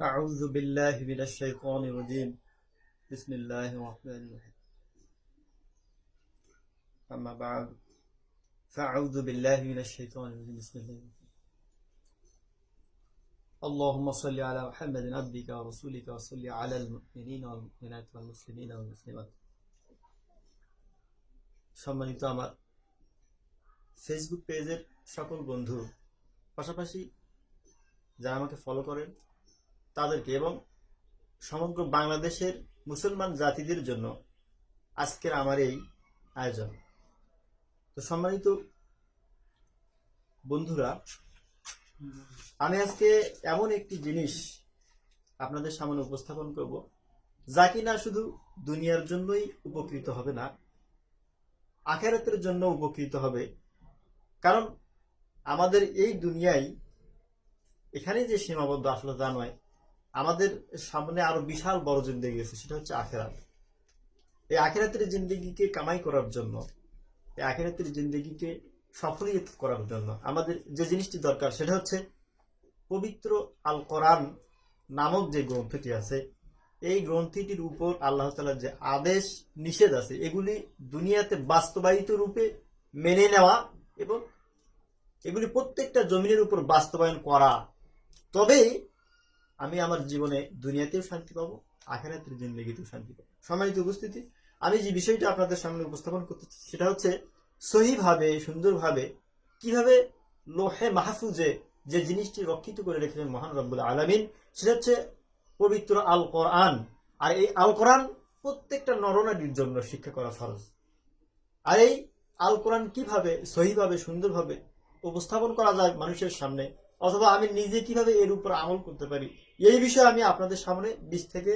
أعوذ بالله من الشيطان الرجيم بسم الله الرحمن الرحيم أما بعد فأعوذ بالله من الشيطان الرجيم بسم الله الرحمن الرحيم اللهم صل على محمد عبدك ورسولك وصل على المؤمنين والمؤمنات والمسلمين والمسلمات সম্মানিত আমার ফেসবুক পেজের সকল বন্ধু পাশাপাশি যারা আমাকে ফলো করেন তাদেরকে এবং সমগ্র বাংলাদেশের মুসলমান জাতিদের জন্য আজকের আমার এই আয়োজন। তো সম্মানিত বন্ধুরা, আমি আজকে এমন একটি জিনিস আপনাদের সামনে উপস্থাপন করব, যা কিনা শুধু দুনিয়ার জন্যই উপকৃত হবে না, আখেরাতের জন্য উপকৃত হবে। কারণ আমাদের এই দুনিয়ায় এখানে যে সীমাবদ্ধ আসলে তা নয় আমাদের সামনে আরও বিশাল বড় জিন্দগি আছে, সেটা হচ্ছে আখেরাত। এই আখেরাতের জিন্দগিকে কামাই করার জন্য, এই আখেরাতের জিন্দগিকে সফলিয়ত করার জন্য আমাদের যে জিনিসটি দরকার, সেটা হচ্ছে পবিত্র আল কোরআন নামক যে গ্রন্থটি আছে, এই গ্রন্থটির উপর আল্লাহ তালার যে আদেশ, নিষেধ আছে, এগুলি দুনিয়াতে বাস্তবায়িত রূপে মেনে নেওয়া এবং এগুলি প্রত্যেকটা জমিনের উপর বাস্তবায়ন করা। তবেই আমি আমার জীবনে দুনিয়াতেও শান্তি পাবো, আখেরাতের জিন্দগিতেও শান্তি পাবো। সম্মানিত উপস্থিতি, আমি যে বিষয়টা আপনাদের সামনে উপস্থাপন করতে সেটা হচ্ছে সহিভাবে, সুন্দরভাবে কীভাবে লোহে মাহফুজে যে জিনিসটি রক্ষিত করে রেখেছেন মহান রব্বুল আলমিন, সেটা হচ্ছে পবিত্র আল কোরআন আর এই আল কোরআন প্রত্যেকটা নরনারীর জন্য শিক্ষা করা ফরজ। আর এই আল কোরআন কীভাবে সহিভাবে, সুন্দরভাবে উপস্থাপন করা যায় মানুষের সামনে অথবা আমি নিজে কীভাবে এর উপর আমল করতে পারি? এই বিষয়ে আমি আপনাদের সামনে বিশ থেকে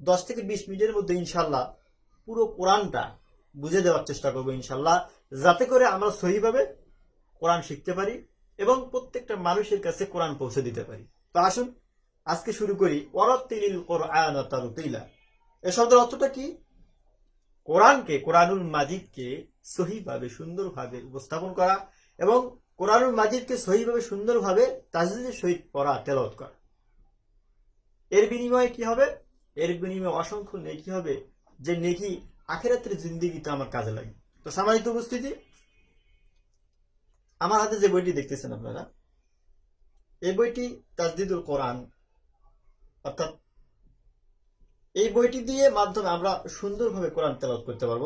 দশ থেকে বিশ মিনিটের মধ্যে ইনশাল্লাহ পুরো কোরআনটা বুঝে দেওয়ার চেষ্টা করব ইনশাল্লাহ যাতে করে আমরা সহিভাবে কোরআন শিখতে পারি এবং প্রত্যেকটা মানুষের কাছে কোরআন পৌঁছে দিতে পারি। তো আসুন, আজকে শুরু করি, ওয়ারাত্তিলিল কোরআন এ শব্দের অর্থটা কি? কোরআনকে, কোরআনুল মাজিদকে সহিভাবে, সুন্দরভাবে উপস্থাপন করা এবং কোরআনুল মাজিদকে সহিভাবে সুন্দরভাবে তাজদিদের সহিত পড়া তেলত করা। এর বিনিময়ে কি হবে? এর বিনিময়ে অসংখ্য নেকি হবে, যে নেকি আখেরাতের জিন্দিগিতে আমার কাজে লাগে। তো সামাজিক উপস্থিতি? আমার হাতে যে বইটি দেখতেছেন আপনারা, এই বইটি তাজদিদুল কোরআন। অর্থাৎ এই বইটি দিয়ে মাধ্যমে আমরা সুন্দরভাবে কোরআন তেলাওয়াত করতে পারব।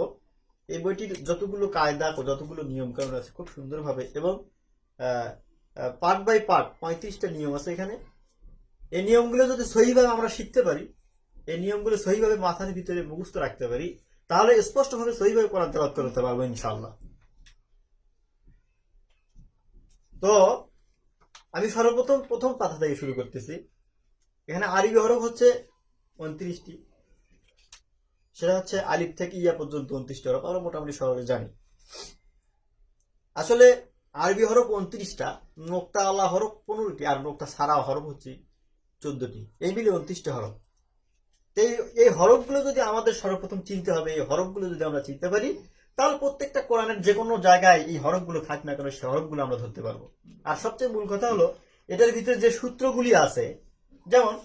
এই বইটির যতগুলো কায়দা যতগুলো নিয়ম কানুন আছে, খুব সুন্দরভাবে এবং পার্ট বাই পার্ট পঁয়ত্রিশটা নিয়ম আছে এখানে। এই নিয়মগুলো যদি সহিভাবে আমরা শিখতে পারি, এই নিয়মগুলো সহিভাবে মাথার ভিতরে মুখস্থ রাখতে পারি, তাহলে স্পষ্টভাবে সহিভাবে কোরআন তেলাওয়াত করতে পারব ইনশাল্লাহ তো আমি সর্বপ্রথম, প্রথম পাতা থেকে শুরু করতেছি। এখানে আরবি হরফ হচ্ছে উনত্রিশটি। সেটা হচ্ছে আলিফ থেকে ইয়া পর্যন্ত উনত্রিশটি হরফ, আমরা মোটামুটি সহজে জানি। আসলে আরবি হরফ উনত্রিশটা নোক্তা আল্লাহ হরফ পনেরোটি, আর নোক্তা সারা হরফ হচ্ছে চোদ্দটি। এই মিলে উনত্রিশটা হরফ। এই- এই হরফগুলো যদি আমাদের সর্বপ্রথম চিনতে হবে, এই হরফগুলো যদি আমরা চিনতে পারি, তাহলে প্রত্যেকটা কোরআনের যে কোনো জায়গায় এই হরফগুলো থাক না কেন সেই হরফগুলো আমরা ধরতে পারব। আর সবচেয়ে মূল কথা হলো, এটার ভিতরে যে সূত্রগুলি আছে, যেমন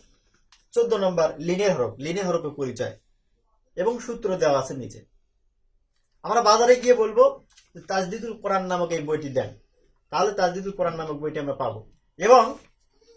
চোদ্দ নম্বর লিনের হরফ লিনের হরফের পরিচয়, এবং সূত্র দেওয়া আছে নিচে। আমরা বাজারে গিয়ে বলব তাজদিদুল কোরআন নামক এই বইটি দেন, তাহলে তাজদিদুল কোরআন নামক বইটি আমরা পাবো। এবং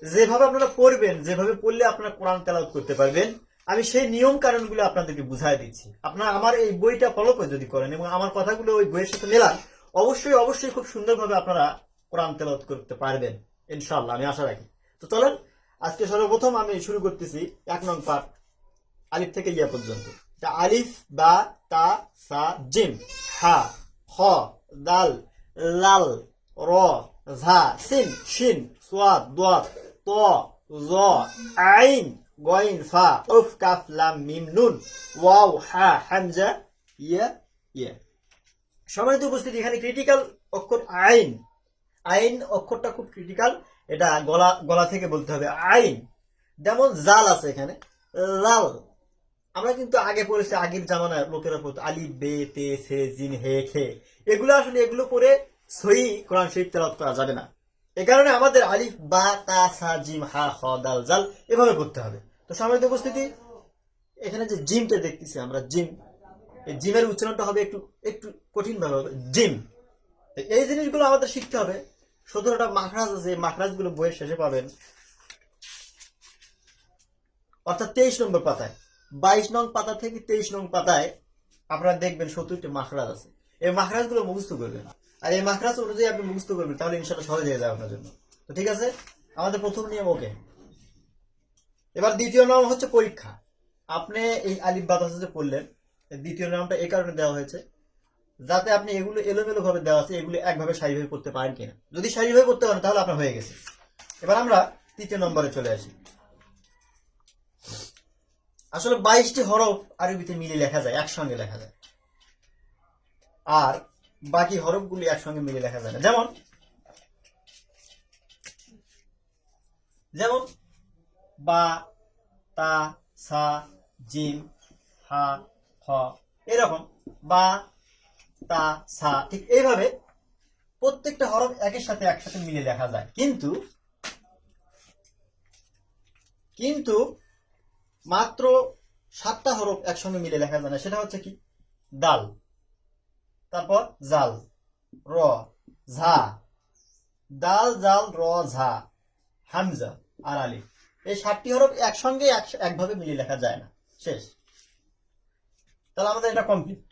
যেভাবে আপনারা পড়বেন, যেভাবে পড়লে আপনারা কোরআন তেলাওয়াত করতে পারবেন, আমি সেই নিয়ম কারণগুলো আপনাদেরকে বুঝাই দিচ্ছি। আপনারা আমার এই বইটা ফলো করে যদি করেন এবং আমার কথাগুলো ওই বইয়ের সাথে মেলান, অবশ্যই অবশ্যই খুব সুন্দরভাবে আপনারা কোরআন তেলাওয়াত করতে পারবেন ইনশাল্লাহ আমি আশা রাখি। তো চলেন, আজকে সর্বপ্রথম আমি শুরু করতেছি এক নং পাঠ, আলিফ থেকে ইয়া পর্যন্ত। আলিফ, বা, তা, সা, জিম, হা। খ, দাল, লাল, র, ঝা, সিন, শিন, সোয়াদ দোয়াত ত, জ, আইন, গইন, ফা, উফ, কাফ, লাম, মিম, নুন, ওয়াও, হা, হামজা, ইয়া ইয়া। সম্মানিত উপস্থিতি, এখানে ক্রিটিক্যাল অক্ষর আইন। আইন অক্ষরটা খুব ক্রিটিক্যাল এটা গলা গলা থেকে বলতে হবে। আইন, যেমন জাল আছে এখানে, লাল আমরা কিন্তু আগে পড়েছি আগের জামানায় লোকেরা পড়তো, আলি, বে, তে, সে, জিন, হে, খে। এগুলো আসলে এগুলো পরে সহি কোরআন শরীফ তেলাওয়াত করা যাবে না। এ কারণে আমাদের আলিফ, বা, তা, সা, জিম, হা, খ, দাল, জাল এভাবে করতে হবে। তো সম্মানিত উপস্থিতি, এখানে যে জিমটা দেখতেছি আমরা, জিম, এই জিমের উচ্চারণটা হবে একটু একটু কঠিন ভাবে হবে। জিম। এই জিনিসগুলো আমাদের শিখতে হবে। সতেরোটা মাখরাজ আছে মাখরাজগুলো বইয়ের শেষে পাবেন। অর্থাৎ তেইশ নম্বর পাতায়। বাইশ নং পাতা থেকে তেইশ নং পাতায় আপনারা দেখবেন সত্তরটি মাখরাজ আছে। এই মাখরাজগুলো মুখস্থ করবেন। আর এই মাখরাজ অনুযায়ী আপনি মুখস্থ করবেন, তাহলে ইনশাল্লাহ সহজ হয়ে যাবে আপনার জন্য। তো ঠিক আছে? আমাদের প্রথম নিয়ম, ওকে। এবার দ্বিতীয় নাম হচ্ছে পরীক্ষা। আপনি এই আলিফ বাতাসে যে পড়লেন দ্বিতীয় নামটা এই কারণে দেওয়া হয়েছে, যাতে আপনি এগুলো এলোমেলো ভাবে দেওয়া আছে, এগুলো একভাবে সারিভাবে করতে পারেন কিনা। যদি সারিভাবে করতে পারেন, তাহলে আপনার হয়ে গেছে। এবার আমরা তৃতীয় নম্বরে চলে আসি। আসলে বাইশটি হরফ আরবিতে মিলে লেখা যায়, একসঙ্গে লেখা যায়। আর বাকি হরফগুলি একসঙ্গে মিলে লেখা যায় না। যেমন যেমন, বা, তা, সা, জিম, হা হ এরকম, বা, তা, সা, ঠিক এইভাবে প্রত্যেকটা হরফ একের সাথে একসাথে মিলে লেখা যায়। কিন্তু কিন্তু মাত্র সাতটা হরফ একসঙ্গে মিলে লেখা যায় না। সেটা হচ্ছে কি? দাল। তারপর জাল। র। ঝা। দাল, জাল, র, ঝা। হামজা আর আলিফ। এই সাতটি হরফ একসঙ্গে এক- একভাবে মিলে লেখা যায় না। শেষ। তাহলে আমাদের এটা কমপ্লিট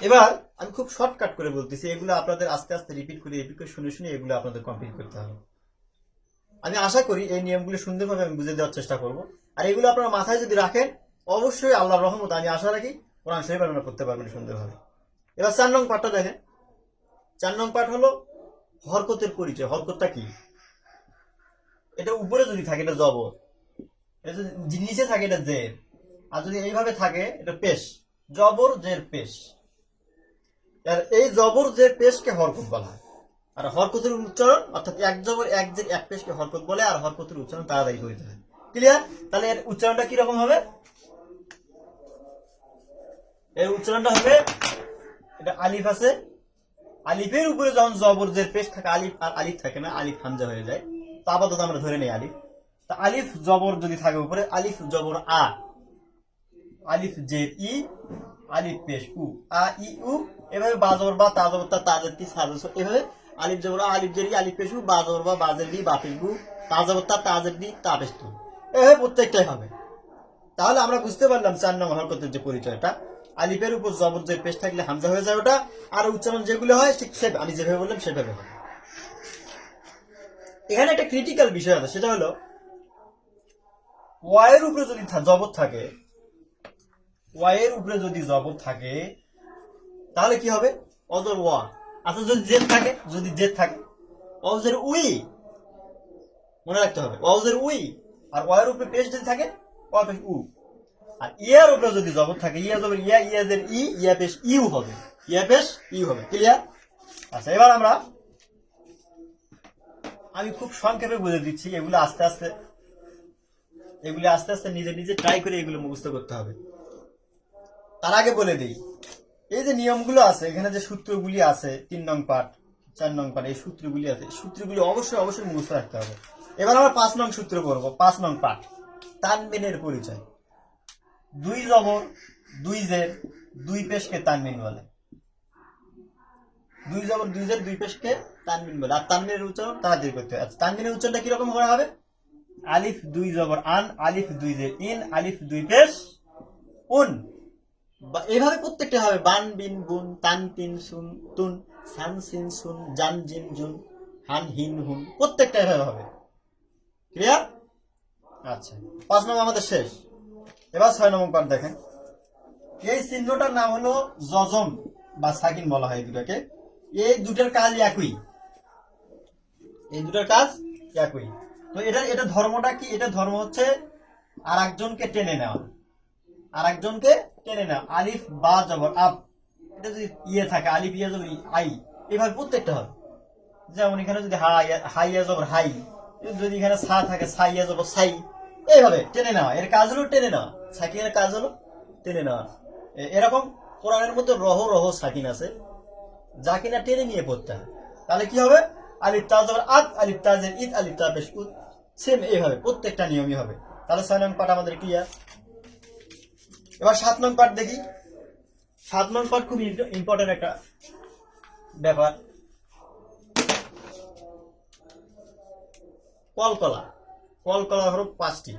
এবার আমি খুব শর্টকাট করে বলতেছি, এগুলো আপনাদের আস্তে আস্তে রিপিট করে রিপিট করে শুনে শুনে এগুলো আপনাদের কমপ্লিট করতে হবে। আমি আশা করি এই নিয়মগুলো সুন্দরভাবে আমি বুঝে দেওয়ার চেষ্টা করব। আর এগুলো আপনারা মাথায় যদি রাখেন, অবশ্যই আল্লাহর রহমত আমি আশা রাখি কোরআন শরীফ আপনারা করতে পারবেন সুন্দরভাবে। এবার চার নং পাঠটা দেখেন। চার নং পাঠ হলো হরকতের পরিচয়। হরকতটা কি? এটা উপরে যদি থাকে, এটা জবর। এটা নিচে থাকে, এটা জের। আর যদি এইভাবে থাকে, এটা পেশ। জবর, জের, পেশ। আর এই জবর যে পেশকে হরকত বলা হয়। আর হরকতের উচ্চারণ, অর্থাৎ এক জবর এক জের এক পেশকে হরকত বলে, আর হরকতের উচ্চারণ তাড়াতাড়ি করতে হয় ক্লিয়ার তাহলে এর উচ্চারণটা কীরকম হবে? এর উচ্চারণটা হবে, এটা আলিফ আছে। আলিফের উপরে যখন জবর জের পেশ থাকে, আলিফ আর আলিফ থাকে না, আলিফ হামজা হয়ে যায়। তা আপাতত আমরা ধরে নেই আলিফ। তা আলিফ জবর যদি থাকে উপরে, আলিফ জবর আ, আলিফ জের ই আলিফ পেশ উ আ, ই, উ, এভাবে বা জবর বা তা জবর তা তাজের তি সাজের এভাবে আলিফ জবর আলিফ জের, আলিফ পেশ উ বা জবর বা বাজের বি বা পেশ বু তা জবর তা তাজের দি তা পেশ, তু। এভাবে প্রত্যেকটাই হবে। তাহলে আমরা বুঝতে পারলাম চার নং হরকতের যে পরিচয়টা। আলিফের উপর জবর যে পেশ থাকলে হামজা হয়ে যায় ওটা, আর উচ্চারণ যেগুলো হয় ঠিক সে আমি যেভাবে বললাম সেভাবে হবে। এখানে একটা ক্রিটিক্যাল বিষয় আছে, সেটা হলো, ওয়াইয়ের উপরে যদি জবর থাকে ওয়াইয়ের উপরে যদি জবর থাকে, তাহলে কি হবে? অজর ওয়া। আচ্ছা যদি জেদ থাকে, যদি জেদ থাকে, অজের উই, মনে রাখতে হবে, অজের উই, আর ওয়াইয়ের উপরে পেশ যদি থাকে, ওয়া পেশ উ। আর ইয়ার উপরে যদি জবর থাকে, ইয়া জবর ইয়া ইয়াজের ই, ইয়া পেশ ইউ হবে। ইয়া পেশ ইউ হবে ক্লিয়ার আচ্ছা এবার আমরা, আমি খুব সংক্ষেপে বুঝে দিচ্ছি, এগুলো আস্তে আস্তে, এগুলো আস্তে আস্তে নিজে নিজে ট্রাই করে এগুলো মুখস্থ করতে হবে। তার আগে বলে দিই, এই যে নিয়মগুলো আছে, এখানে যে সূত্রগুলি আছে, তিন নং পাঠ, চার নং পাঠ, এই সূত্রগুলি আছে সূত্রগুলি অবশ্যই অবশ্যই মুখস্থ রাখতে হবে। এবার আমরা পাঁচ নং সূত্র করব পাঁচ নং পাঠ তানবিনের পরিচয়। দুই জবর দুই জের, দুই পেশকে তানবিন বলে। দুই জবর দুই জের, দুই পেশকে তানবিন বলে। আর তানবিনের উচ্চারণ তাড়াতাড়ি করতে হবে। আচ্ছা তানবিনের উচ্চারণটা কীরকম করা হবে? আলিফ দুই জবর আন, আলিফ দুই জের ইন, আলিফ দুই পেশ, উন। এভাবে প্রত্যেকটা হবে। বান, বিন, বুন, তান, তিন, সুন, তুন, সান, সিন, সুন, জান, জিন, জুন, হান, হিন, হুন, প্রত্যেকটা এভাবে হবে। ক্লিয়ার আচ্ছা পাঁচ নম্বর আমাদের শেষ। এবার ছয় নম্বর পাঠ দেখেন। এই চিহ্নটার নাম হলো জজম বা সাকিন বলা হয় দুটাকে। এই দুটার কাজ একই। এই দুটার কাজ একই। তো এটা এটা ধর্মটা কি? এটা ধর্ম হচ্ছে আর একজনকে টেনে নেওয়া। আর একজনকে টেনে নেওয়া আলিফ, বা জবর আপ এটা যদি ইয়ে থাকে, আলিফ ইয়ে জবর, আই। এভাবে প্রত্যেকটা হবে। যেমন এখানে যদি হাই হাইয়া জবর, হাই। যদি এখানে সা থাকে সাইয়া জবর, সাই। এইভাবে টেনে নেওয়া। এর কাজ হলো টেনে নেওয়া। সাকিনের কাজ হলো টেনে নেওয়া। এরকম কোরআনের মধ্যে রহ রহ সাকিন আছে, যা কিনা টেনে নিয়ে পড়তে হয়। তাহলে কি হবে? আলিফ তাজ আত আলিফ তাজের ঈদ আলিফ তাবেশ উদ। সেম এইভাবে প্রত্যেকটা নিয়মই হবে। তাহলে ছয় নং পাঠ আমাদের ক্লিয়ার। এবার সাত নং পাঠ দেখি। সাত নং পাঠ খুব ইম্পর্টেন্ট একটা ব্যাপার। কলকলা। কলকলা হরফ পাঁচটি।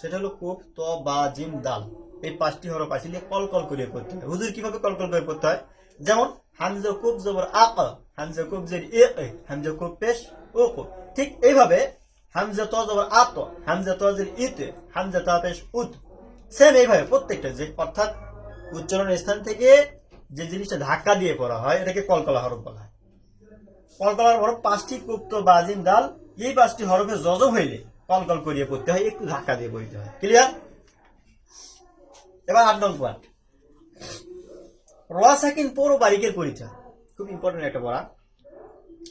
সেটা হলো কোপ, ত, বা, জিম, দাল। এই পাঁচটি হরফ আছে দিয়ে কলকল করে পড়তে হয়। হুজুর কীভাবে কলকল করে পড়তে হয়? যেমন হামজা কুব জবর আক হামজা কুব জের এ হামজা কুব পেশ, ও কো ঠিক এইভাবে হামজা ত জবর আত হামজা ত জের ইতে হামজা তা পেশ উত। সেম এইভাবে প্রত্যেকটা যে, অর্থাৎ উচ্চারণের স্থান থেকে যে জিনিসটা ধাক্কা দিয়ে পড়া হয়, এটাকে কলকলা হরফ বলা হয়। কলকলার হরফ পাঁচটি কুপ্ত বাজিম দাল এই পাঁচটি হরফে জজম হইলে কলকল করিয়ে পড়তে হয়, একটু ধাক্কা দিয়ে পড়তে হয়। ক্লিয়ার এবার আট নং পাঠ রোয়া সাকিন পৌর বারিকের পরিচয় খুব ইম্পর্টেন্ট একটা পড়া।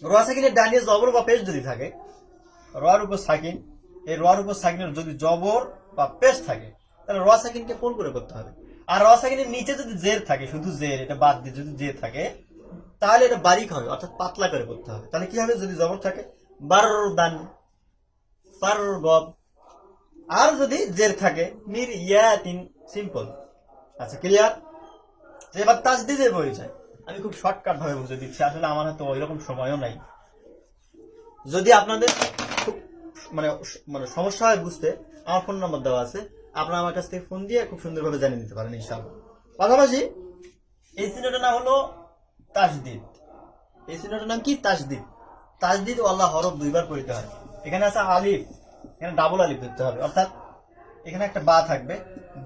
রোয়া সাকিনের ডানিয়ে জবর বা পেশ যদি থাকে, রোয়ার উপর সাকিন, এই রোয়ার উপর সাকিনের যদি জবর বা পেশ থাকে তাহলে রোয়া সাকিনকে কোন করে করতে হবে। আর রোয়া সাকিনের নিচে যদি জের থাকে, শুধু জের, এটা বাদ দিয়ে যদি জের থাকে, তাহলে এটা বারিক হবে, অর্থাৎ পাতলা করে করতে হবে। তাহলে কি হবে? যদি জবর থাকে বারদান পারগব আর যদি জের থাকে, মির ইয়াতিন সিম্পল আচ্ছা ক্লিয়ার এবার তাজদিদের পরিচয়। আমি খুব শর্টকাট ভাবে বুঝে দিচ্ছি, আসলে আমার হাতে ওই রকম সময়ও নাই। যদি আপনাদের খুব মানে মানে সমস্যা হয় বুঝতে, আমার ফোন নাম্বার দেওয়া আছে। আপনারা আমার কাছ থেকে ফোন দিয়ে খুব সুন্দরভাবে জানিয়ে নিতে পারেন, ইনশাআল্লাহ। পাশাপাশি এই সিনেমাটার নাম হলো তাজদিদ এই সিনেমাটার নাম কি? তাজদিদ ও আল্লাহ হরফ দুইবার পড়িতে হয়। এখানে আছে আলিফ, এখানে ডাবল আলিফ ধরতে হবে। অর্থাৎ এখানে একটা বা থাকবে।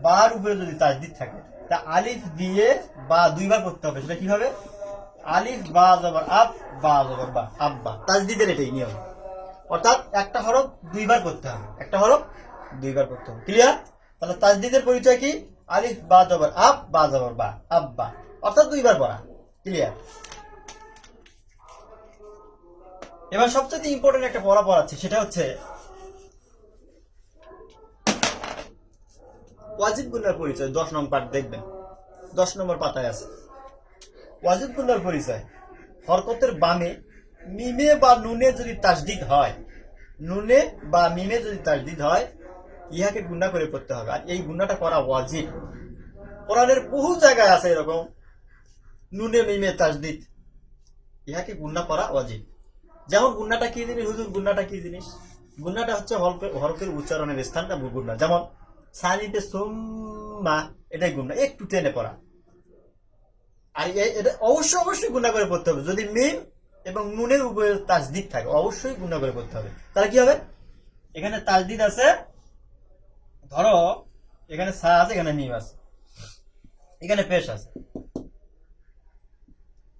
বার উপরে যদি তাজদিদ থাকে, তা আলিফ দিয়ে বা দুইবার পড়তে হবে। সেটা কি হবে আলিফ, বা, জবর আপ বা, জবর, বা আব্বা তাজদিদের এটাই নিয়ম। অর্থাৎ একটা হরফ দুইবার করতে হবে। একটা হরফ দুইবার করতে হবে। ক্লিয়ার তাহলে তাজদিদের পরিচয় কি? আলিফ, বা, জবর। আপ বা, জবর, বা আব্বা অর্থাৎ দুইবার পড়া। ক্লিয়ার এবার সবচেয়ে ইম্পর্টেন্ট একটা পড়া পড়াচ্ছি, সেটা হচ্ছে ওয়াজিব গুন্নার পরিচয়, দশ নম্বর পাঠ দেখবেন। দশ নম্বর পাতায় আছে। ওয়াজিব গুন্নার পরিচয়, হরকতের বামে, মিমে বা নুনে যদি তাসদিদ হয়, নুনে বা মিমে যদি তাসদিদ হয় ইহাকে গুন্না করে পড়তে হবে। আর এই গুন্নাটা করা ওয়াজিব। কোরআনের বহু জায়গায় আছে এরকম। নুনে মিমে তাসদিদ ইহাকে গুন্না করা ওয়াজিব। যেমন গুন্নাটা কি জিনিস? হুজুর গুন্নাটা কি জিনিস? গুন্নাটা হচ্ছে হরফের উচ্চারণের স্থানটা গুন্না যেমন সানিতে সোম্মা, এটাই গুন্না একটু টেনে পড়া। আর এটা অবশ্যই অবশ্যই গুণা করে পড়তে হবে। যদি মিম এবং নুনের উপরে তাজদিদ থাকে, অবশ্যই গুণা করে পড়তে হবে। তাহলে কি হবে? এখানে তাজদিদ আছে ধরো, এখানে সা আছে, এখানে মিম আছে। এখানে পেশ আছে।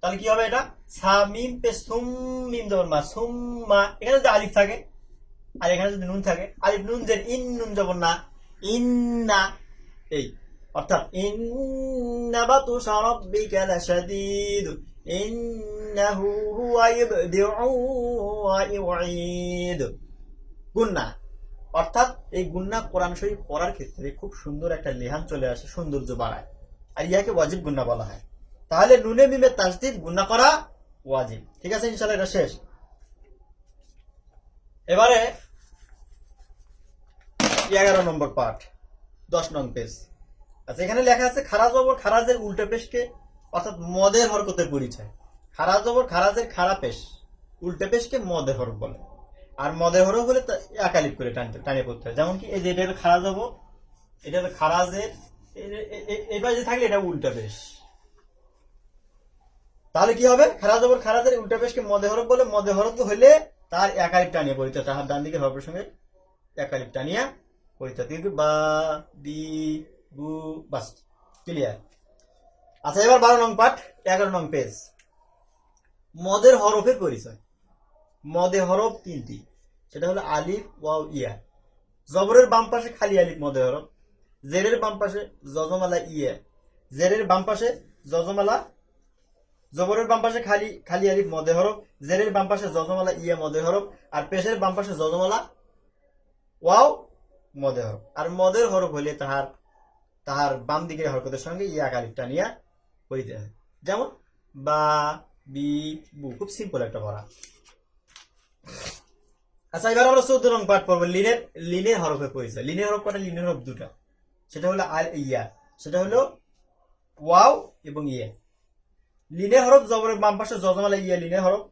তাহলে কি হবে এটা? সা, মিম পে সুম, মিম যেমন মা সুম্মা এখানে যদি আলিফ থাকে, আর এখানে যদি নুন থাকে, আলিফ নুন যে ইন নুন যেমন না, ইন না, এই, অর্থাৎ ইন্না বাতুশা রাব্বিকা লাশাদীদ ইন্নাহু হুয়া ইবদিউ ওয়া ইউঈদ গুন্না অর্থাৎ এই গুন্না কোরআন শরীফ পড়ার ক্ষেত্রে খুব সুন্দর একটা লেহান চলে আসে, সৌন্দর্য বাড়ায়। আর ইয়াকে ওয়াজিব গুন্না বলা হয়। তাহলে নুনে মিমে তাসদিদ গুন্না করা ওয়াজিব। ঠিক আছে ইনশাল্লাহ এটা শেষ। এবারে এগারো নম্বর পাঠ, দশ নং পেজ। আচ্ছা এখানে লেখা আছে, খারাজ জবর খারাজের উল্টা পেশকে, অর্থাৎ মদের হরকতের পরিচয়। খারাজ জবর খারাজের খারাপ পেশ, উল্টা পেশকে মদের হরক বলে। আর মদের হরফ হলে তা একালিপ করে টানতে, টানিয়ে পড়তে হয়। যেমন কি এই যে এটা হলো খারাজ জবর এটা হলো খারাজের এবার যে থাকলে এটা উল্টা পেশ তাহলে কি হবে? খারাজ জবর খারাজের উল্টা পেশকে মদে হরফ বলে, মদে হরফ হলে তার একালিপ টানিয়ে পড়তে তাহার ডান দিকে হরফের সঙ্গে একালিপ টানিয়া পড়তে কিন্তু বা বি বু বাস, ক্লিয়ার। আচ্ছা এবার বারো নং পাঠ, এগারো নং পেজ। মদের হরফের পরিচয়। মদে হরফ তিনটি। সেটা হলো আলিফ, ওয়াও, ইয়া। জবরের বাম পাশে খালি আলিফ, মদে হরফ। জেরের বাম পাশে জজমালা, ইয়া। জেরের বাম পাশে জজমালা, জবরের বাম পাশে খালি খালি আলিফ, মদে হরফ। জেরের বাম পাশে জজমালা, ইয়া, মদে হরফ। আর পেশের বাম পাশে জজমালা, ওয়াও, মদে হরফ। আর মদের হরফ হলে তাহার তাহার বাম দিকের হরকতের সঙ্গে ইয়া কালিফটা নিয়ে করিতে হয়। যেমন বা, বি, বু। খুব সিম্পল একটা পড়া। আচ্ছা এবার আমরা চোদ্দ রং পাঠ পড়ব। লিনের লিনের হরফে পরিচয় লিনের হরফ কটা লিনের হরফ দুটা। সেটা হলো আল ইয়া। সেটা হলো ওয়াও এবং ইয়া। লিনের হরফ জবরের বাম পাশে যজমালা ইয়া লিনের হরফ।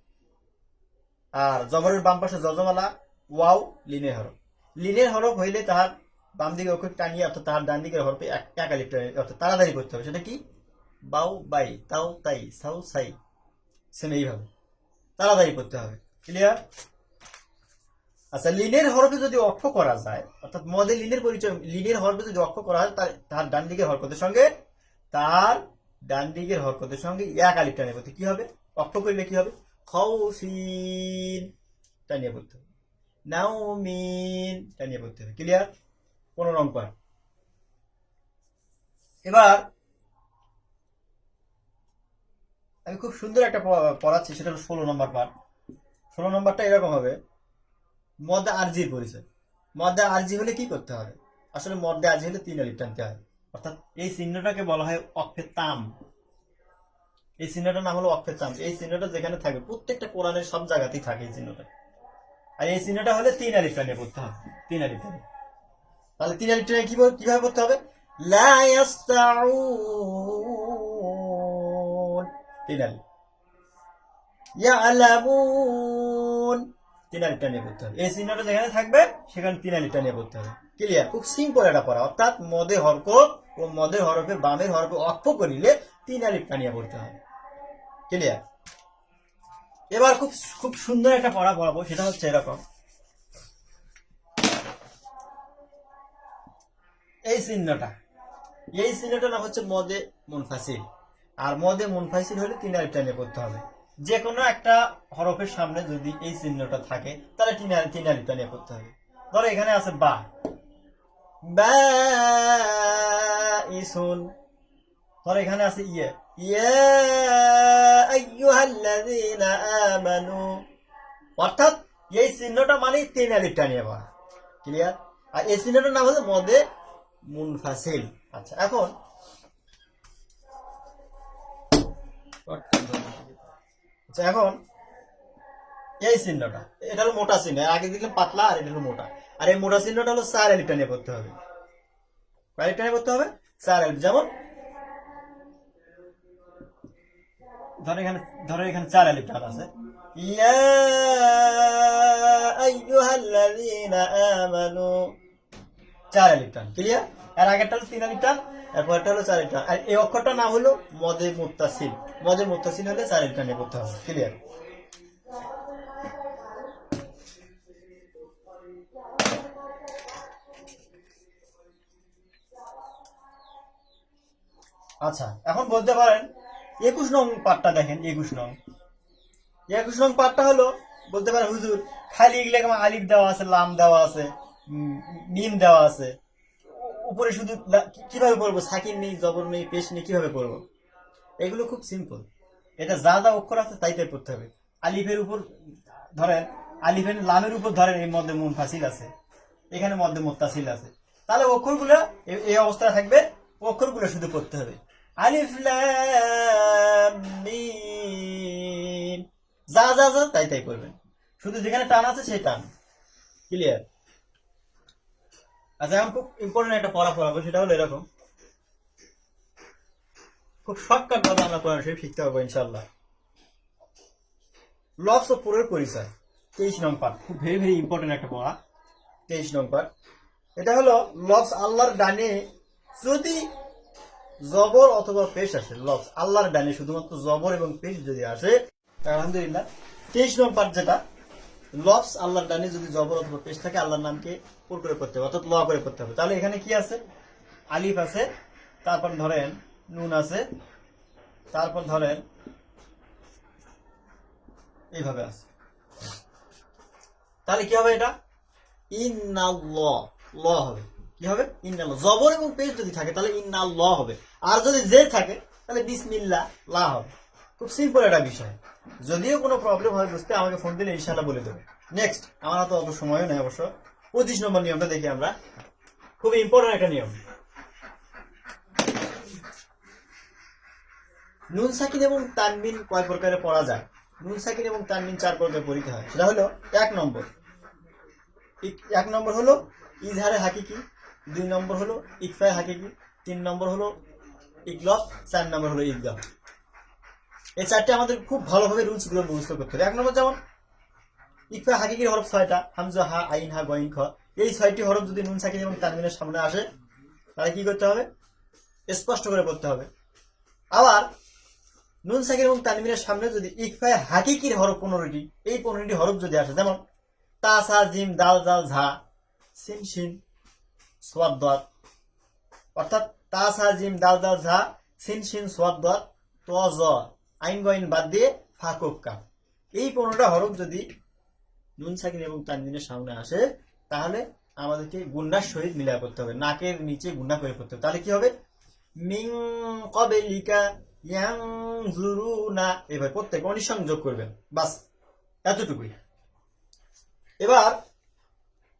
আর জবরের বাম পাশে যজমালা ওয়াও, লিনের হরফ। লিনের হরফ হইলে তাহার বাম দিকে অক্ষর টানিয়ে, অর্থাৎ তাহার ডান দিকের হরফে এক- টানিয়ে, অর্থাৎ তাড়াতাড়ি করতে হবে। সেটা কি? বাউ, বাই, তাও, তাই, সাউ, সাই। সেম এইভাবে। তাড়াতাড়ি করতে হবে। ক্লিয়ার আচ্ছা লিনের হরফে যদি অক্ষ করা যায়, অর্থাৎ মদে লিনের পরিচয় লিনের হরফে যদি অক্ষ করা হয় তার ডান দিকের হরকতের সঙ্গে, তার ডান দিকের হরকতের সঙ্গে এক আলিফ টানিয়ে পড়তে, কি হবে? অক্ষ করলে কি হবে? খৌফিন টানিয়ে পড়তে হবে। নাউমিন টানিয়ে পড়তে হবে। ক্লিয়ার পনেরো অঙ্ক। এবার, আমি খুব সুন্দর একটা পড়াচ্ছি, সেটা হলো ষোলো নম্বর পার্ট ষোলো নম্বরটা এরকম হবে। মদ্দা আরজির পরিচয়। মদ্দা আরজি হলে কি করতে হবে? আসলে মদ্দা আরজি হলে তিন আলিফ টানতে হয়। অর্থাৎ এই চিহ্নটাকে বলা হয় অক্ষের তাম। এই চিহ্নটার নাম হলো অক্ষের তাম। এই চিহ্নটা যেখানে থাকবে, প্রত্যেকটা কোরআনের সব জায়গাতেই থাকে এই চিহ্নটা। আর এই চিহ্নটা হলে তিন আলিফ টানিয়ে পড়তে হবে। তিন আলিফ টানিয়ে তাহলে তিন আলিফ বল- কীভাবে পড়তে হবে? লা ইয়াস্তাউন। তিন আলিফ ইয়ালামুন। তিন আলিফটা নিয়ে পড়তে হবে। এই চিহ্নটা যেখানে থাকবে, সেখানে তিন আলিফটা নিয়ে পড়তে হবে। ক্লিয়ার খুব সিম্পল একটা পড়া। অর্থাৎ মদে হরক ও মদের হরফে বামের হরফে অক্ষ করিলে তিন আলিফটা নিয়ে পড়তে হবে। ক্লিয়ার এবার খুব খুব সুন্দর একটা পড়া পড়াবো, সেটা হচ্ছে এরকম। এই চিহ্নটা। এই চিহ্নটার নাম হচ্ছে মদে মুনফাসিল আর মদে মুনফাসিল হলে তিন আলিফটা নিয়ে পড়তে হবে। যে কোনো একটা হরফের সামনে যদি এই চিহ্নটা থাকে, তাহলে তিন আলিফটা নিয়ে পড়তে হবে। ধরো এখানে আছে বা। বা ইসুন ধরো এখানে আছে ইয়ে। ইয়ে আমানু। অর্থাৎ এই চিহ্নটা মানে তিন আলিফটা নিয়ে পড়া। ক্লিয়ার আর এই চিহ্নটার নাম হচ্ছে মদে মুনফাসিল। আচ্ছা এখন আচ্ছা এখন এই চিহ্নটা, এটা হলো মোটা চিহ্ন আগে দিলাম পাতলা আর এটা হলো মোটা। আর এই মোটা চিহ্নটা হলো চার এলিপটা নিয়ে করতে হবে। কয় এলিপটা নিয়ে করতে হবে? চার এলিপ যেমন ধরো এখানে ধরো এখানে চার এলিপ টান আছে। ইয়া আইয়ুহাল্লাযীনা আমানু। চার টান ক্লিয়ার এর আগেরটা হলো তিন আলিফ টান এরপরটা হলো চার টান আর এই অক্ষরটা নাম হলো মদে মুত্তাসিল। মদে মুত্তাসিল হলে চার আলিফ টানে করতে হবে ক্লিয়ার আচ্ছা এখন বলতে পারেন, একুশ নং পাটটা দেখেন, একুশ নং। একুশ নং পাটটা হলো, বলতে পারেন হুজুর, খালি এগুলো আলিফ দেওয়া আছে, লাম দেওয়া আছে মিম দেওয়া আছে। উপরে শুধু কীভাবে পড়ব? সাকিন নেই, জবর নেই, পেশ নেই, কীভাবে পড়ব? এগুলো খুব সিম্পল এটা যা যা অক্ষর আছে তাই তাই পড়তে হবে। আলিফের উপর ধরেন, আলিফের লামের উপর ধরেন এই মধ্যে মুন ফাসিল আছে। এখানে মধ্যে মোত্তাসিল আছে। তাহলে অক্ষরগুলো এই অবস্থায় থাকবে, অক্ষরগুলো শুধু পড়তে হবে। আলিফ যা যা যা, তাই তাই করবেন শুধু যেখানে টান আছে সেই টান। ক্লিয়ার আচ্ছা এখন খুব ইম্পর্টেন্ট একটা পড়া পড়াবো, সেটা হলো এরকম। খুব শর্টকাট ভাবে আমরা কোরআন শরীফ শিখতে পারব ইনশাল্লাহ লস ও পুরের পরিচয়। তেইশ নং পার্ট খুব ভেরি ভেরি ইম্পর্টেন্ট একটা পড়া। তেইশ নং পার্ট এটা হলো লস আল্লাহর ডানে যদি জবর অথবা পেশ আসে লস আল্লাহর ডানে শুধুমাত্র জবর এবং পেশ যদি আসে আলহামদুলিল্লাহ। তেইশ নং পার্ট যেটা লফস আল্লাহর ডানে যদি জবর অথবা পেশ থাকে আল্লাহর নামকে পুর করে করতে হবে অর্থাৎ ল করে করতে হবে। তাহলে এখানে কি আছে? আলিফ আছে। তারপর ধরেন নুন আছে। তারপর ধরেন এইভাবে আছে। তাহলে কি হবে এটা? ইন্না ল ল হবে। কি হবে? ইন্না জবর এবং পেশ যদি থাকে, তাহলে ইন্না ল হবে। আর যদি জে থাকে, তাহলে বিসমিল্লা, লা হবে। খুব সিম্পল একটা বিষয়। যদিও কোনো প্রবলেম হয়, বুঝতে আমাকে ফোন দিলে ইনশাল্লাহ বলে দেবে। নেক্সট আমার হাতে অত সময়ও নেই অবশ্য। পঁচিশ নম্বর নিয়মটা দেখি আমরা। খুব ইম্পর্টেন্ট একটা নিয়ম। নুন সাকিন এবং তানবিন কয় প্রকারে পড়া যায়? নুন সাকিন এবং তানবিন চার প্রকারে পরীক্ষা হয়। সেটা হলো এক নম্বর। এক নম্বর হলো ইজহারে হাকিকি, দুই নম্বর হলো ইকফায় হাকিকি, তিন নম্বর হলো ইকলফ, চার নম্বর হলো ঈদগাহ এই চারটে আমাদের খুব ভালোভাবে রুলসগুলো মুখস্থ করতে হবে। এক নম্বর যেমন ইকফা হাকিকির হরফ ছয়টা, হামজা, হা, আইন, হা গইন খ। এই ছয়টি হরফ যদি নুন সাকিন এবং তানমিনের সামনে আসে, তাহলে কি করতে হবে? স্পষ্ট করে পড়তে হবে। আবার নুন সাকিন এবং তানমিনের সামনে যদি ইকফায় হাকিকির হরফ পনেরোটি, এই পনেরোটি হরফ যদি আসে, যেমন তা, সা, জিম, দাল দাল ঝা, সিন, শিন, সোয়াদ অর্থাৎ তা, সা, জিম, দাল দাল ঝা, সিন, শিন, সোয়াদ, দোয়াত, ত, জ, আইন গইন বাদ দিয়ে ফাকুক এই পনেরোটা হরফ যদি নুন সাকিন এবং তানজিনের সামনে আসে, তাহলে আমাদেরকে গুন্ডার সহিত মিলা করতে হবে। নাকের নিচে গুন্ডা করে করতে হবে। তাহলে কি হবে? মিং কবে লিকা ইয়াং জুরু না এবার প্রত্যেক অনুসংযোগ করবেন। বাস, এতটুকুই। এবার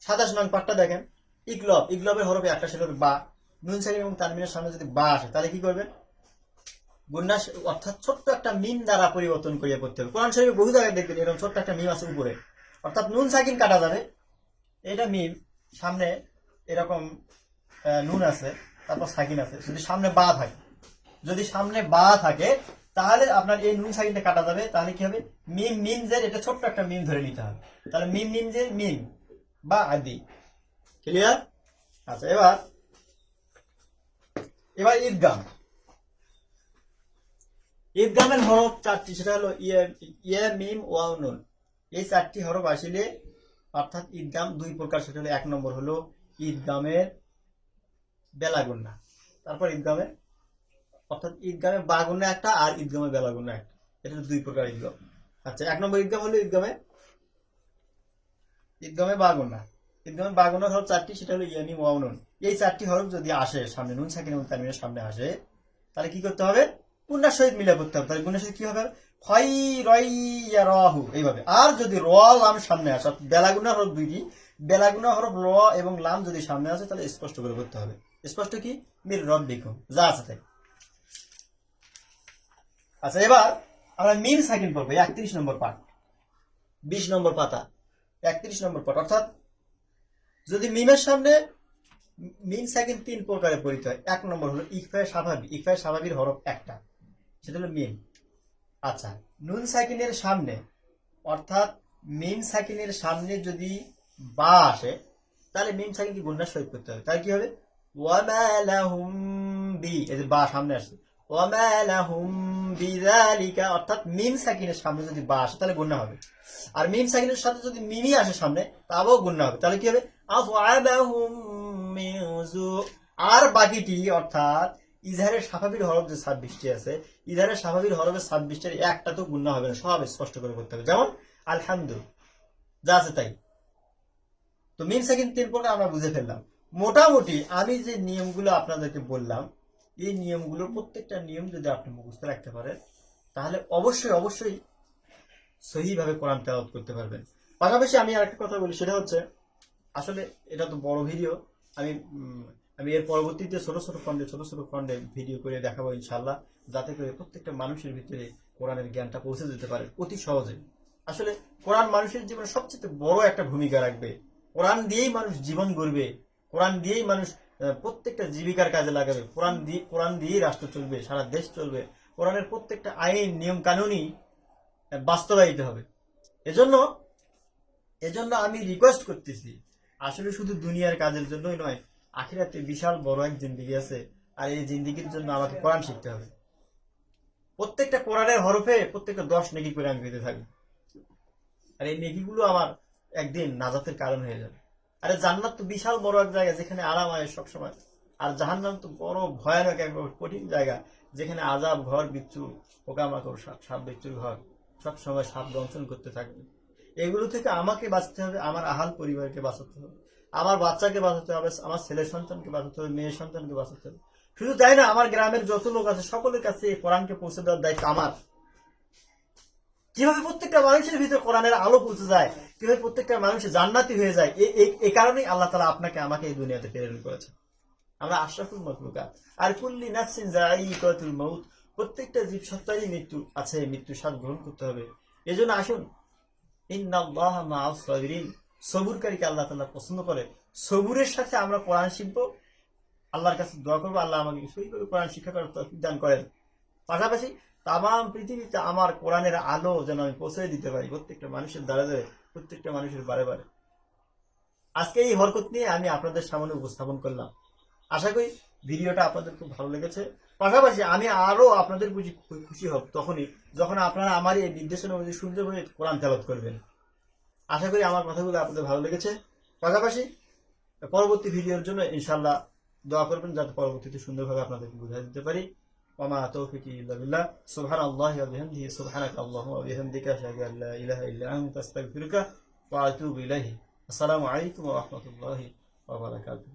সাতাশ নং পাটটা দেখেন। ইকলব ইকলবের হরফে একটা সেটা বা। নুন সাকিন এবং তানমিনের সামনে যদি বা আসে, তাহলে কি করবেন? গুন্না অর্থাৎ ছোট্ট একটা মিম দ্বারা পরিবর্তন করিয়ে করতে হবে। কোরআন শরীফে বহু জায়গায় দেখবেন এরকম ছোট্ট একটা মিম আছে উপরে। অর্থাৎ নুন, সাকিন কাটা যাবে। এটা মিম, সামনে এরকম নুন আছে, তারপর সাকিন আছে। যদি সামনে বা থাকে। যদি সামনে বা থাকে, তাহলে আপনার এই নুন সাকিনটা কাটা যাবে। তাহলে কি হবে? মিম মিম জের, এটা ছোট্ট একটা মিম ধরে নিতে হবে। তাহলে মিম মিম জের, মিম বা আদি। ক্লিয়ার আচ্ছা এবার এবার ঈদগাম। ঈদগামের হরফ চারটি, সেটা হলো ইয়ে ইয়ে মিম, ওয়াও, নুন। এই চারটি হরফ আসলে, অর্থাৎ ঈদগাম দুই প্রকার, সেটা হলো এক নম্বর হলো ঈদগামের বেলাগুন্না। তারপর ঈদগামের অর্থাৎ ঈদগামে বাগুন্না একটা আর ঈদগামে বেলাগুন্না একটা। এটা দুই প্রকার ঈদগাম। আচ্ছা এক নম্বর ঈদগাম হলো ঈদগামে ঈদগামে বাগুনা। ঈদগামে বাগুন্নার হরফ চারটি, সেটা হলো ইয়ানি ওয়াউনুন এই চারটি হরফ যদি আসে সামনে, নুন সাকিন এবং তানমিনের সামনে আসে, তাহলে কি করতে হবে? গুন্নার সহিত মিলে করতে হবে। তাহলে গুন্নার সহিত কি হবে? খয় রয় ইয়া রাহু এইভাবে। আর যদি র, লাম সামনে আসে বেলাগুনা হরফ দুইটি, বেলাগুনা হরফ র এবং লাম যদি সামনে আসে, তাহলে স্পষ্ট করে করতে হবে। স্পষ্ট কি? মির রব বিকুম যা আছে তাই। আচ্ছা এবার আমরা মিম সাকিন পড়ব একত্রিশ নম্বর পাঠ বিশ নম্বর পাতা। একত্রিশ নম্বর পাঠ অর্থাৎ যদি মিমের সামনে মিম সাকিন তিন প্রকারে পরিচিত হয় এক নম্বর হলো ইকফায় স্বাভাবিক ইকফায় স্বাভাবিক হরফ একটা সেটা হলো মিম আচ্ছা নুন সাকিনের সামনে অর্থাৎ মিম সাকিনের সামনে যদি বা আসে তাহলে মিম সাকিনকে গুন্ডার সহিত করতে হবে। তাহলে কি হবে? ওয়ামালাহুম বি এই যে বা সামনে আসছে। ওয়ামালাহুম বিযালিকা অর্থাৎ মিম সাকিনের সামনে যদি বা আসে, তাহলে গুন্না হবে। আর মিম সাকিনের সাথে যদি মিমি আসে সামনে তাও গুন্না হবে। তাহলে কি হবে? আর বাকিটি, অর্থাৎ ইজহারের স্বাভাবিক হরফ যে ছাব্বিশটি আছে, ইজহারের স্বাভাবিক হরফের ছাব্বিশটার একটা তো গুণা হবে না, সব স্পষ্ট করে করতে হবে। যেমন আলহামদু যা আছে তাই। তো মিম সেকেন্ড তিন প্রকার আমরা বুঝে ফেললাম। মোটামুটি আমি যে নিয়মগুলো আপনাদেরকে বললাম এই নিয়মগুলোর প্রত্যেকটা নিয়ম যদি আপনি মুখস্থ রাখতে পারেন, তাহলে অবশ্যই অবশ্যই সহিভাবে কোরআন তেলাওয়াত করতে পারবেন। পাশাপাশি আমি আরেকটা কথা বলি, সেটা হচ্ছে, আসলে এটা তো বড় ভিডিও, আমি আমি এর পরবর্তীতে ছোট ছোট খন্ডে ছোট ছোট খন্ডে ভিডিও করে দেখাবো ইনশাল্লাহ যাতে করে প্রত্যেকটা মানুষের ভিতরে কোরআনের জ্ঞানটা পৌঁছে যেতে পারে অতি সহজে। আসলে কোরআন মানুষের জীবনে সবচেয়ে বড় একটা ভূমিকা রাখবে। কোরআন দিয়েই মানুষ জীবন গড়বে, কোরআন দিয়েই মানুষ প্রত্যেকটা জীবিকার কাজে লাগাবে। কোরআন দিয়ে কোরআন দিয়েই রাষ্ট্র চলবে, সারা দেশ চলবে। কোরআনের প্রত্যেকটা আইন, নিয়ম, কানুনই বাস্তবায়িত হবে। এজন্য এজন্য আমি রিকোয়েস্ট করতেছি, আসলে শুধু দুনিয়ার কাজের জন্যই নয়, আখিরাতে বিশাল বড় এক জিন্দিগি আছে, আর এই জিন্দিগির জন্য আমাকে কোরআন শিখতে হবে। প্রত্যেকটা কোরআনের হরফে প্রত্যেকটা দশ নেকি করে আমি পেতে থাকব আর এই নেকিগুলো আমার একদিন নাজাতের কারণ হয়ে যাবে। আরে জান্নাত তো বিশাল বড় এক জায়গা যেখানে আরাম হয় সবসময়। আর জাহান্নাম তো বড় ভয়ানক এক কঠিন জায়গা, যেখানে আজাব ঘর বিচ্ছু পোকামাকড়, সাপ সাপ বিচ্ছুর ঘর, সবসময় সাপ দংশন করতে থাকবে। এগুলো থেকে আমাকে বাঁচতে হবে, আমার আহাল পরিবারকে বাঁচাতে হবে, আমার বাচ্চাকে বাঁচাতে হবে, আমার ছেলে সন্তানকে বাঁচাতে হবে মেয়ের সন্তানকে বাঁচাতে হবে। শুধু তাই না, আমার গ্রামের যত লোক আছে, সকলের কাছে এই কোরআনকে পৌঁছে দেওয়ার দায়িত্ব আমার। কীভাবে প্রত্যেকটা মানুষের ভিতরে কোরআনের আলো পৌঁছে যায়? কীভাবে প্রত্যেকটা মানুষের জান্নাতি হয়ে যায়। এ- এই কারণেই আল্লাহ তালা আপনাকে আমাকে এই দুনিয়াতে প্রেরণ করেছে আমরা আশরাফুল মখলুকা আর কুল্লি নাফসিন জাইকাতুল মাউত। প্রত্যেকটা জীব সত্তারই মৃত্যু আছে মৃত্যু স্বাদ গ্রহণ করতে হবে। আসুন। ইন্নাল্লাহ মা'আস সাবিরিন। সবুরকারীকে আল্লাহ তাআলা পছন্দ করে। সবুরের সাথে আমরা কোরআন শিখব। আল্লাহর কাছে দোয়া করব। আল্লাহ আমাকে সহিভাবে কোরআন শিক্ষা করার দান করেন। পাশাপাশি তাম, পৃথিবীতে আমার কোরআনের আলো যেন আমি পৌঁছে দিতে পারি প্রত্যেকটা মানুষের দ্বারা দ্বারে। প্রত্যেকটা মানুষের বারে বারে। আজকে এই হরকত নিয়ে আমি আপনাদের সামনে উপস্থাপন করলাম। আশা করি ভিডিওটা আপনাদের খুব ভালো লেগেছে। পাশাপাশি আমি আরও আপনাদের বুঝি খুশি হব তখনই যখন আপনারা আমার এই নির্দেশনা অনুযায়ী সুন্দরভাবে কোরআন তেলাওয়াত করবেন। আশা করি আমার কথাগুলো আপনাদের ভালো লেগেছে। পাশাপাশি পরবর্তী ভিডিওর জন্য ইনশাল্লাহ দোয়া করবেন যাতে পরবর্তীতে সুন্দরভাবে আপনাদেরকে বুঝাই দিতে পারি। وما توفيقي إلا بالله. سبحان الله وبحمده. سبحانك اللهم وبحمدك أشهد أن لا إله إلا أنت أستغفرك وأتوب إليه السلام عليكم ورحمة الله وبركاته.